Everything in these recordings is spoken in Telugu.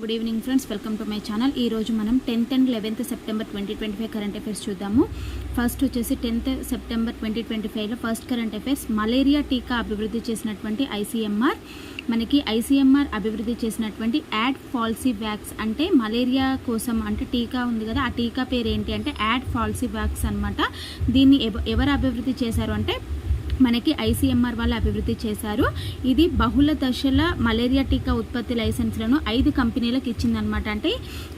Good evening friends welcome to my channel ఈ రోజు మనం tenth and eleventh September twenty twenty five current affairs చూద్దాము. ఫస్ట్ వచ్చేసి టెన్త్ సెప్టెంబర్ ట్వంటీ ట్వంటీ ఫైవ్లో ఫస్ట్ కరెంట్ అఫైర్స్ మలేరియా టీకా అభివృద్ధి చేసినటువంటి ఐసీఎంఆర్. మనకి ఐసీఎంఆర్ అభివృద్ధి చేసినటువంటి యాడ్ ఫాల్సీ వ్యాక్స్ అంటే మలేరియా కోసం అంటే టీకా ఉంది కదా ఆ టీకా పేరు ఏంటి అంటే యాడ్ ఫాల్సీ వ్యాక్స్ అనమాట దీన్ని ఎవరు అభివృద్ధి చేశారు అంటే మనకి ఐసీఎంఆర్ వాళ్ళు అభివృద్ధి చేశారు. ఇది బహుళ దశల మలేరియా టీకా ఉత్పత్తి లైసెన్స్లను ఐదు కంపెనీలకు ఇచ్చిందనమాట అంటే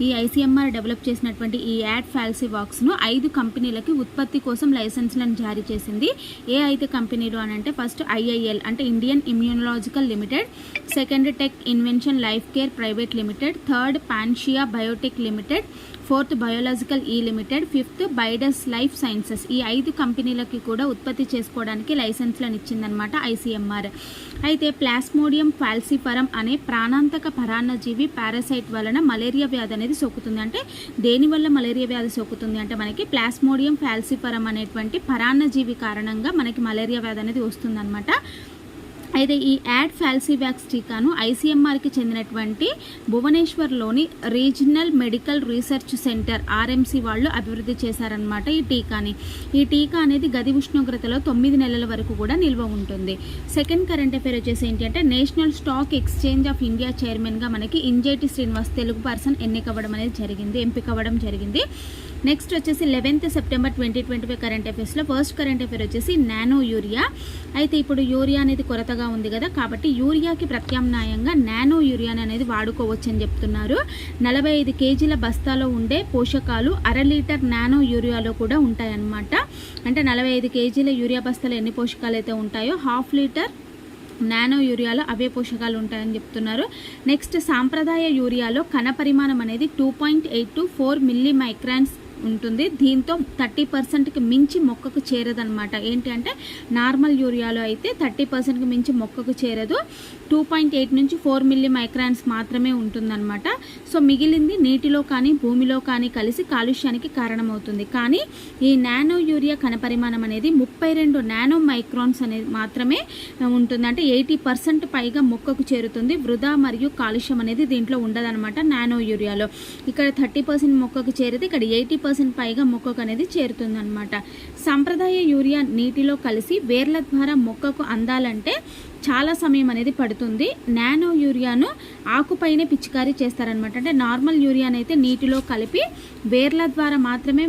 ఈ ఐసీఎంఆర్ డెవలప్ చేసినటువంటి ఈ యాడ్ ఫ్యాల్సీ వాక్స్ను ఐదు కంపెనీలకి ఉత్పత్తి కోసం లైసెన్స్లను జారీ చేసింది. ఏ ఐదు కంపెనీలు అని అంటే ఫస్ట్ ఐఐఎల్ అంటే Indian immunological limited second tech invention life care private limited third Panacea biotech limited fourth biological E limited fifth Zydus life sciences. ఈ ఐదు కంపెనీలకి కూడా ఉత్పత్తి చేసుకోవడానికి లైసెన్స్లను ఇచ్చిందనమాట ఐసీఎంఆర్. అయితే ప్లాస్మోడియం ఫాల్సిఫరం అనే ప్రాణాంతక పరాన్నజీవి పారాసైట్ వలన మలేరియా వ్యాధి అనేది సోకుతుంది. అంటే దేనివల్ల మలేరియా వ్యాధి సోకుతుంది? అంటే మనకి ప్లాస్మోడియం ఫాల్సిఫరం అనేటువంటి పరాన్నజీవి కారణంగా మనకి మలేరియా వ్యాధి అనేది వస్తుందన్నమాట. అయితే ఈ యాడ్ ఫాల్సివాక్స్ టీకాను ఐసీఎంఆర్కి చెందినటువంటి భువనేశ్వర్లోని regional medical research centre RMC వాళ్ళు అభివృద్ధి చేశారనమాట ఈ టీకాని. ఈ టీకా అనేది గది ఉష్ణోగ్రతలో తొమ్మిది నెలల వరకు కూడా నిల్వ ఉంటుంది. సెకండ్ కరెంట్ అఫేర్ వచ్చేసి ఏంటి అంటే national stock exchange of India చైర్మన్గా మనకి ఇంజేటి శ్రీనివాస్ తెలుగు పర్సన్ ఎన్నికవ్వడం అనేది జరిగింది ఎంపికవ్వడం జరిగింది. నెక్స్ట్ వచ్చేసి eleventh September twenty twenty five current అఫేర్స్లో first current affair వచ్చేసి నానో యూరియా అయితే ఇప్పుడు యూరియా అనేది కొరతగా ఉంది కదా కాబట్టి యూరియాకి ప్రత్యామ్నాయంగా నానో యూరియాని అనేది వాడుకోవచ్చు అని చెప్తున్నారు. నలభై ఐదు కేజీల బస్తాలో ఉండే పోషకాలు అర లీటర్ నానో యూరియాలో కూడా ఉంటాయన్నమాట. అంటే నలభై ఐదు కేజీల యూరియా బస్తాలో ఎన్ని పోషకాలు అయితే ఉంటాయో హాఫ్ లీటర్ నానో యూరియాలో అవే పోషకాలు ఉంటాయని చెప్తున్నారు. నెక్స్ట్ సాంప్రదాయ యూరియాలో కణ పరిమాణం అనేది two point eight to four milli microns ఉంటుంది. దీంతో థర్టీ పర్సెంట్కి మించి మొక్కకు చేరదనమాట ఏంటి అంటే నార్మల్ యూరియాలో అయితే థర్టీ పర్సెంట్కి మించి మొక్కకు చేరదు. టూ పాయింట్ ఎయిట్ నుంచి ఫోర్ మిల్లీ మైక్రాన్స్ మాత్రమే ఉంటుందన్నమాట. సో మిగిలింది నీటిలో కానీ భూమిలో కానీ కలిసి కాలుష్యానికి కారణమవుతుంది. కానీ ఈ నానో యూరియా కణపరిమాణం అనేది ముప్పై రెండు నానో మైక్రాన్స్ అనేది మాత్రమే ఉంటుంది. అంటే ఎయిటీ పర్సెంట్ పైగా మొక్కకు చేరుతుంది. వృధా మరియు కాలుష్యం అనేది దీంట్లో ఉండదన్నమాట నానో యూరియాలో. ఇక్కడ థర్టీ పర్సెంట్ మొక్కకు చేరితే ఇక్కడ ఎయిటీ పర్సెంట్ పైగా మొక్కకు అనేది చేరుతుందన్నమాట. సాంప్రదాయ యూరియా నీటిలో కలిసి వేర్ల ద్వారా మొక్కకు అందాలంటే చాలా సమయం అనేది పడుతుంది. నానో యూరియాను ఆకుపైనే పిచికారీ చేస్తారనమాట అంటే నార్మల్ యూరియాని అయితే నీటిలో కలిపి వేర్ల ద్వారా మాత్రమే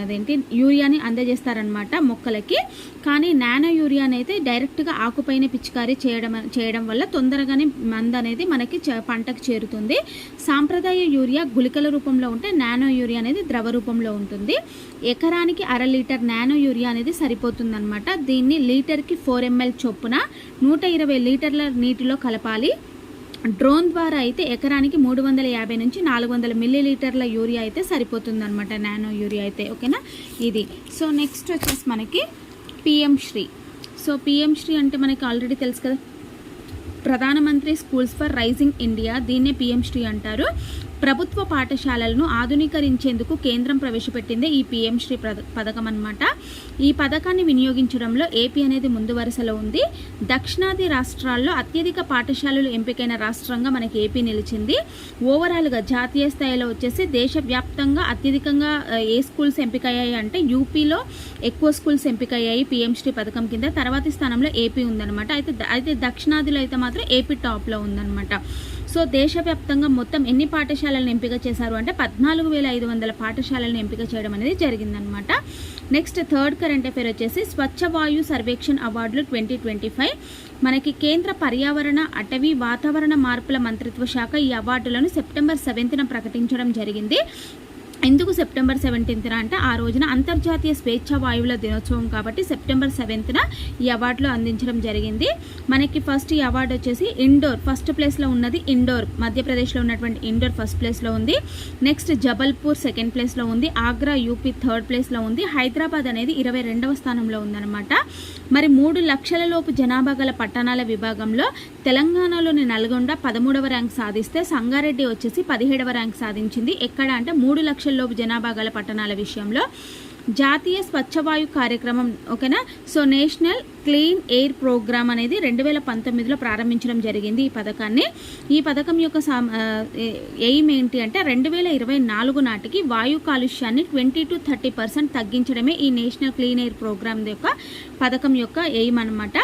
అదేంటి యూరియాని అందజేస్తారనమాట మొక్కలకి. కానీ నానో యూరియాని అయితే డైరెక్ట్గా ఆకుపైన పిచికారీ చేయడం చేయడం వల్ల తొందరగానే మంద అనేది మనకి పంటకు చేరుతుంది. సాంప్రదాయ యూరియా గుళికల రూపంలో ఉంటే నానో యూరియా అనేది ద్రవ రూపంలో ఉంటుంది. ఎకరానికి అర లీటర్ నానో యూరియా అనేది సరిపోతుందన్నమాట. దీన్ని లీటర్కి ఫోర్ ఎంఎల్ చొప్పున నూట ఇరవై లీటర్ల నీటిలో కలపాలి. డ్రోన్ ద్వారా అయితే ఎకరానికి మూడు వందల యాభై నుంచి నాలుగు వందల మిల్లీ లీటర్ల యూరియా అయితే సరిపోతుందనమాట నానో యూరియా అయితే ఓకేనా? ఇది. సో నెక్స్ట్ వచ్చేసి మనకి PM SHRI. So PM SHRI అంటే మనకి ఆల్రెడీ తెలుసు కదా. ప్రధానమంత్రి స్కూల్స్ ఫర్ రైజింగ్ ఇండియా దీన్నే పిఎం శ్రీ అంటారు. ప్రభుత్వ పాఠశాలలను ఆధునీకరించేందుకు కేంద్రం ప్రవేశపెట్టిందే ఈ పిఎం శ్రీ పథకం అనమాట ఈ పథకాన్ని వినియోగించడంలో ఏపీ అనేది ముందు వరుసలో ఉంది. దక్షిణాది రాష్ట్రాల్లో అత్యధిక పాఠశాలలు ఎంపికైన రాష్ట్రంగా మనకి ఏపీ నిలిచింది. ఓవరాల్గా జాతీయ స్థాయిలో వచ్చేసి దేశవ్యాప్తంగా అత్యధికంగా ఏ స్కూల్స్ ఎంపికయ్యాయి అంటే యూపీలో ఎక్కువ స్కూల్స్ ఎంపికయ్యాయి పిఎం శ్రీ పథకం కింద. తర్వాతి స్థానంలో ఏపీ ఉందన్నమాట. అయితే అయితే దక్షిణాదిలో అయితే మాత్రం ఏపీ టాప్లో ఉందన్నమాట. సో దేశవ్యాప్తంగా మొత్తం ఎన్ని పాఠశాలలను ఎంపిక చేశారు అంటే పద్నాలుగు వేల ఐదు వందల పాఠశాలలను ఎంపిక చేయడం అనేది జరిగిందనమాట నెక్స్ట్ థర్డ్ కరెంట్ అఫేర్ వచ్చేసి స్వచ్ఛ వాయు సర్వేక్షణ్ అవార్డులు ట్వంటీ ట్వంటీ ఫైవ్. మనకి కేంద్ర పర్యావరణ అటవీ వాతావరణ మార్పుల మంత్రిత్వ శాఖ ఈ అవార్డులను సెప్టెంబర్ సెవెంత్న ప్రకటించడం జరిగింది. ఎందుకు సెప్టెంబర్ సెవెంటీన్త్న అంటే ఆ రోజున అంతర్జాతీయ స్వేచ్ఛ వాయువుల దినోత్సవం కాబట్టి సెప్టెంబర్ సెవెంత్న ఈ అవార్డులు అందించడం జరిగింది. మనకి ఫస్ట్ ఈ అవార్డు వచ్చేసి ఇండోర్ ఫస్ట్ ప్లేస్లో ఉన్నది ఇండోర్. మధ్యప్రదేశ్లో ఉన్నటువంటి ఇండోర్ ఫస్ట్ ప్లేస్లో ఉంది. నెక్స్ట్ జబల్పూర్ సెకండ్ ప్లేస్లో ఉంది. ఆగ్రా యూపీ థర్డ్ ప్లేస్లో ఉంది. హైదరాబాద్ అనేది ఇరవై రెండవ స్థానంలో ఉందన్నమాట. మరి మూడు లక్షల లోపు జనాభా గల పట్టణాల విభాగంలో తెలంగాణలోని నల్గొండ పదమూడవ ర్యాంక్ సాధిస్తే సంగారెడ్డి వచ్చేసి పదిహేడవ ర్యాంక్ సాధించింది. ఎక్కడ అంటే మూడు లక్షల లోపు జనాభా గల పట్టణాల విషయంలో జాతీయ స్వచ్ఛవాయు కార్యక్రమం ఓకేనా? So national clean air programme అనేది రెండు వేల పంతొమ్మిదిలో ప్రారంభించడం జరిగింది ఈ పథకాన్ని. ఈ పథకం యొక్క ఎయిమ్ ఏంటి అంటే రెండు వేల ఇరవై నాలుగు నాటికి వాయు కాలుష్యాన్ని ట్వంటీ టు థర్టీ పర్సెంట్ తగ్గించడమే ఈ నేషనల్ క్లీన్ ఎయిర్ ప్రోగ్రామ్ యొక్క పథకం యొక్క ఎయిమ్ అనమాట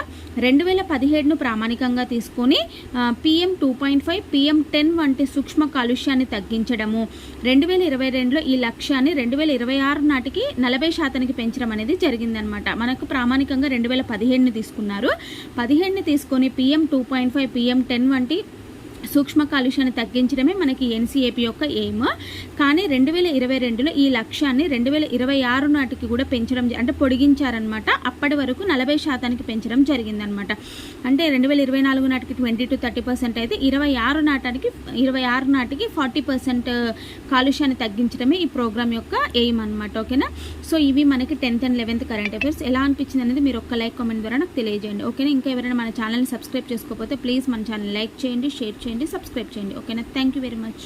రెండు వేల పదిహేడును ప్రామాణికంగా తీసుకొని PM two point five PM ten వంటి సూక్ష్మ కాలుష్యాన్ని తగ్గించడము. రెండు వేల ఇరవై రెండులో ఈ లక్ష్యాన్ని రెండు వేల ఇరవై ఆరు నాటికి నలభై శాతానికి పెంచడం అనేది జరిగిందనమాట మనకు ప్రామాణికంగా రెండు వేల పదిహేడుని తీసుకున్నారు. పదిహేడుని తీసుకొని PM two point five PM ten వంటి సూక్ష్మ కాలుష్యాన్ని తగ్గించడమే మనకి ఎన్సీఏపీ యొక్క ఎయిమ్. కానీ రెండు వేల ఇరవై రెండులో ఈ లక్ష్యాన్ని రెండు వేల ఇరవై ఆరు నాటికి కూడా పెంచడం జ- అంటే పొడిగించారనమాట అప్పటి వరకు నలభై శాతానికి పెంచడం జరిగిందనమాట అంటే రెండు వేల ఇరవై నాలుగు నాటికి ట్వంటీ టు థర్టీ పర్సెంట్ అయితే ఇరవై ఆరు నాటానికి ఇరవై ఆరు నాటికి ఫార్టీ పర్సెంట్ కాలుష్యాన్ని తగ్గించడమే ఈ ప్రోగ్రామ్ యొక్క ఎయిమ్ అనమాట ఓకేనా? సో ఇవి మనకి tenth and eleventh current affairs. ఎలా అనిపించింది అనేది మీరు ఒక్క లైక్ కామెంట్ ద్వారా నాకు తెలియజేయండి. ఓకేనా? ఇంకా ఎవరైనా మన ఛానల్ని సబ్స్క్రైబ్ చేసుకోకపోతే ప్లీజ్ మన ఛానల్ లైక్ చేయండి షేర్ చేయండి. సబ్స్క్రైబ్ చేయండి. ఓకేనా థ్యాంక్ యూ వెరీ మచ్